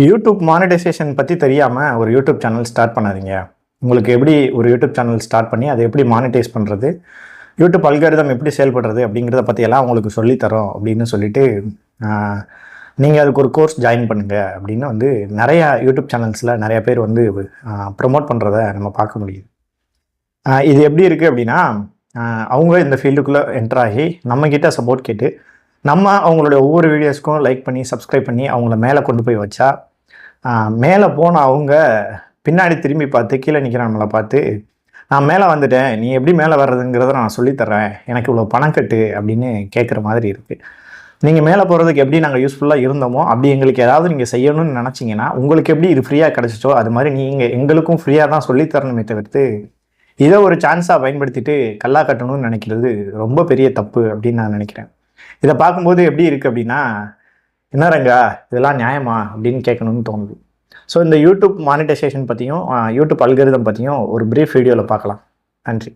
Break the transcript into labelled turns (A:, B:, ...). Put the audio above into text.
A: YouTube monetisation பற்றி தெரியாமல் ஒரு யூடியூப் சேனல் ஸ்டார்ட் பண்ணாதீங்க. உங்களுக்கு எப்படி ஒரு யூடியூப் சேனல் ஸ்டார்ட் பண்ணி அதை எப்படி மானிட்டைஸ் பண்ணுறது யூடியூப் அல்காரிதம் எப்படி செயல்படுறது அப்படிங்கிறத பற்றியெல்லாம் உங்களுக்கு சொல்லித்தரோம் அப்படின்னு சொல்லிட்டு நீங்கள் அதுக்கு ஒரு கோர்ஸ் ஜாயின் பண்ணுங்கள் அப்படின்னு வந்து நிறையா யூடியூப் சேனல்ஸில் நிறைய பேர் வந்து ப்ரொமோட் பண்ணுறத நம்ம பார்க்க முடியுது. இது எப்படி இருக்குது அப்படின்னா அவங்க இந்த ஃபீல்டுக்குள்ளே என்ட்ராகி நம்மக்கிட்ட சப்போர்ட் கேட்டு நம்ம அவங்களுடைய ஒவ்வொரு வீடியோஸ்க்கும் லைக் பண்ணி சப்ஸ்கிரைப் பண்ணி அவங்கள மேலே கொண்டு போய் வச்சா மேலே போன அவங்க பின்னாடி திரும்பி பார்த்து கீழே நிற்கிற நம்மளை பார்த்து நான் மேலே வந்துட்டேன். நீ எப்படி மேலே வர்றதுங்கிறத நான் சொல்லித்தரேன் எனக்கு இவ்வளோ பணம் கட்டு அப்படின்னு கேட்குற மாதிரி இருக்குது நீங்கள் மேலே போகிறதுக்கு எப்படி நாங்கள் யூஸ்ஃபுல்லாக இருந்தோமோ அப்படி எங்களுக்கு ஏதாவது நீங்கள் செய்யணும்னு நினச்சிங்கன்னா உங்களுக்கு எப்படி இது ஃப்ரீயாக கிடச்சிச்சோ அது மாதிரி நீங்கள் எங்களுக்கும் ஃப்ரீயாக தான் சொல்லித்தரணுமே தவிர்த்து இதை ஒரு சான்ஸாக பயன்படுத்திட்டு கல்லா கட்டணும்னு நினைக்கிறது ரொம்ப பெரிய தப்பு அப்படின்னு நான் நினைக்கிறேன். இதை பார்க்கும்போது எப்படி இருக்குது அப்படின்னா என்ன ரங்கா இதெல்லாம் நியாயமா அப்படின்னு கேட்கணும்னு தோணுது. ஸோ இந்த யூடியூப் மானிட்டைசேஷன் பற்றியும் யூடியூப் அல்கரிதம் பற்றியும் ஒரு ப்ரீஃப் வீடியோவில் பார்க்கலாம். நன்றி.